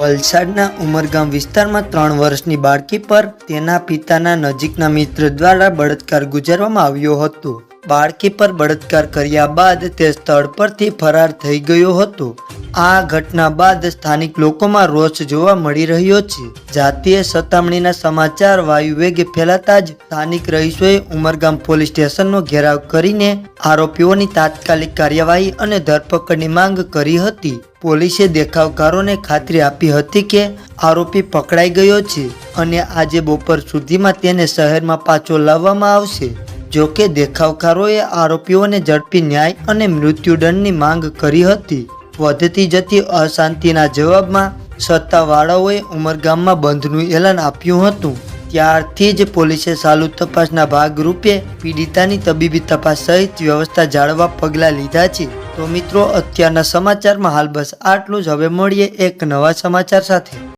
વલસાડના ઉમરગામ વિસ્તારમાં ત્રણ વર્ષની બાળકી પર તેના પિતાના નજીકના મિત્ર દ્વારા બળાત્કાર ગુજારવામાં આવ્યો હતો. બાળકી પર બળાત્કાર કર્યા બાદ તે સ્થળ પરથી ફરાર થઈ ગયો હતો. આ ઘટના બાદ સ્થાનિક લોકોમાં રોષ જોવા મળી રહ્યો છે. જાતીય સતામણીના સમાચાર વાયુ વેગે ફેલાતા જ સ્થાનિક રહીશોએ ઉમરગામ પોલીસ સ્ટેશનનો ઘેરાવ કરીને આરોપીઓની તાત્કાલિક કાર્યવાહી અને ધરપકડની માંગ કરી હતી. પોલીસે દેખાવકારોને ખાતરી આપી હતી કે આરોપી પકડાઈ ગયો છે અને આજે બપોર સુધીમાં તેને શહેરમાં પાછો લાવવામાં આવશે. જો કે દેખાવકારોએ આરોપીઓને ઝડપી ન્યાય અને મૃત્યુદંડની માંગ કરી હતી. વધતી જતી અશાંતિના જવાબમાં સત્તાવાળાઓએ ઉમરગામમાં બંધનું એલાન આપ્યું હતું. ત્યારથી જ પોલીસે ચાલુ તપાસના ભાગરૂપે પીડિતાની તબીબી તપાસ સહિત વ્યવસ્થા જાળવવા પગલાં લીધા છે. તો મિત્રો, અત્યારના સમાચારમાં હાલ બસ આટલું જ. હવે મળીએ એક નવા સમાચાર સાથે.